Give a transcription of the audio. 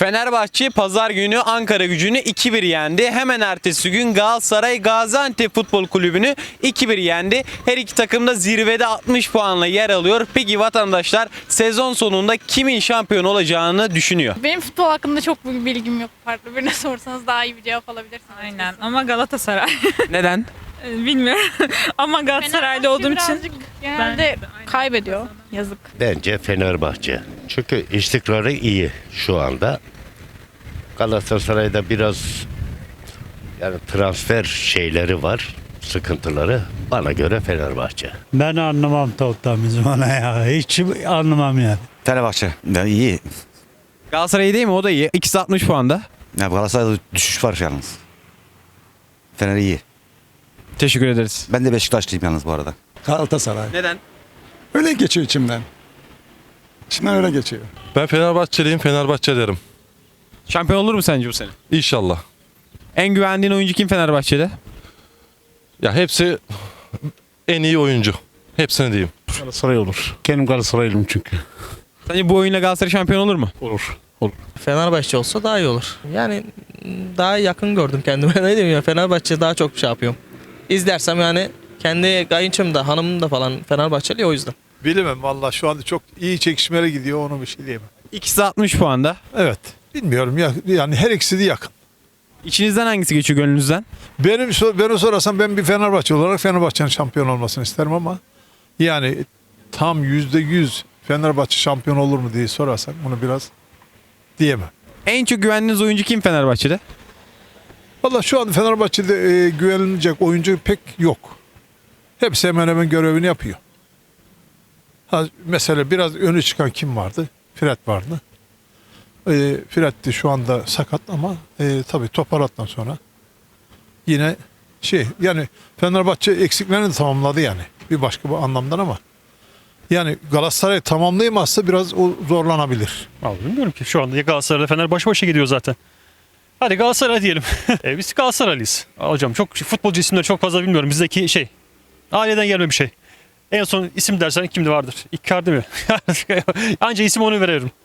Fenerbahçe pazar günü Ankara gücünü 2-1 yendi. Hemen ertesi gün Galatasaray Gaziantep Futbol Kulübü'nü 2-1 yendi. Her iki takım da zirvede 60 puanla yer alıyor. Peki vatandaşlar sezon sonunda kimin şampiyon olacağını düşünüyor? Benim futbol hakkında çok bir bilgim yok. Farklı birine sorsanız daha iyi bir cevap alabilirsiniz. Aynen ama Galatasaray. Neden? Bilmiyorum ama Galatasaraylı olduğum için birazcık genelde kaybediyor. Yazık. Bence Fenerbahçe. Çünkü istikrarı iyi şu anda. Galatasaray'da biraz yani transfer şeyleri var, sıkıntıları. Bana göre Fenerbahçe. Ben anlamam toptan bizim ona ya. Hiç anlamam yani. Fenerbahçe. Ya iyi. Galatasaray değil mi? O da iyi. İkisi 60 puanda. Ya Galatasaray'da düşüş var yalnız. Fener iyi. Teşekkür ederiz. Ben de Beşiktaşlıyım yalnız bu arada. Galatasaray. Neden? Öyle geçiyor içimden. İçimden öyle geçiyor. Ben Fenerbahçeliyim, Fenerbahçe derim. Şampiyon olur mu sence bu sene? İnşallah. En güvendiğin oyuncu kim Fenerbahçe'de? Ya hepsi en iyi oyuncu. Hepsini diyeyim. Galatasaray olur. Kendim Galatasaraylıyım çünkü. Sence bu oyunla Galatasaray şampiyon olur mu? Olur. Fenerbahçe olsa daha iyi olur. Yani daha yakın gördüm kendime. Ne diyeyim ya Fenerbahçe daha çok şey yapıyorum. İzlersem yani kendi kayınçım da hanımım da falan Fenerbahçeli o yüzden. Bilemem valla şu anda çok iyi çekişmeler gidiyor onu bir şey diyemem. İkisi 60 puanda. Evet bilmiyorum ya yani her ikisi de yakın. İçinizden hangisi geçiyor gönlünüzden? Benim beni sorarsan ben bir Fenerbahçe olarak Fenerbahçe'nin şampiyon olmasını isterim ama yani tam yüzde yüz Fenerbahçe şampiyon olur mu diye sorarsan bunu biraz diyemem. En çok güvendiğiniz oyuncu kim Fenerbahçe'de? Valla şu an Fenerbahçe'de e, güvenilecek oyuncu pek yok. Hepsi hemen hemen görevini yapıyor. Ha, mesela biraz önü çıkan kim vardı? Fred vardı. E, Fred de şu anda sakat ama e, tabii toparattan sonra yine şey yani Fenerbahçe eksiklerini de tamamladı yani. Bir başka bir anlamdan ama yani Galatasaray tamamlayamazsa biraz o zorlanabilir. Vallahi bilmiyorum ki. Şu anda ya Galatasaray Fener baş başa gidiyor zaten. Hadi Galatasaray diyelim. e, biz Galatasaraylıyız. Hocam çok futbolcu isimleri çok fazla bilmiyorum. Bizdeki şey aileden gelme bir şey. En son isim dersen kimdi vardır? Icardi mi? Anca isim onu veriyorum.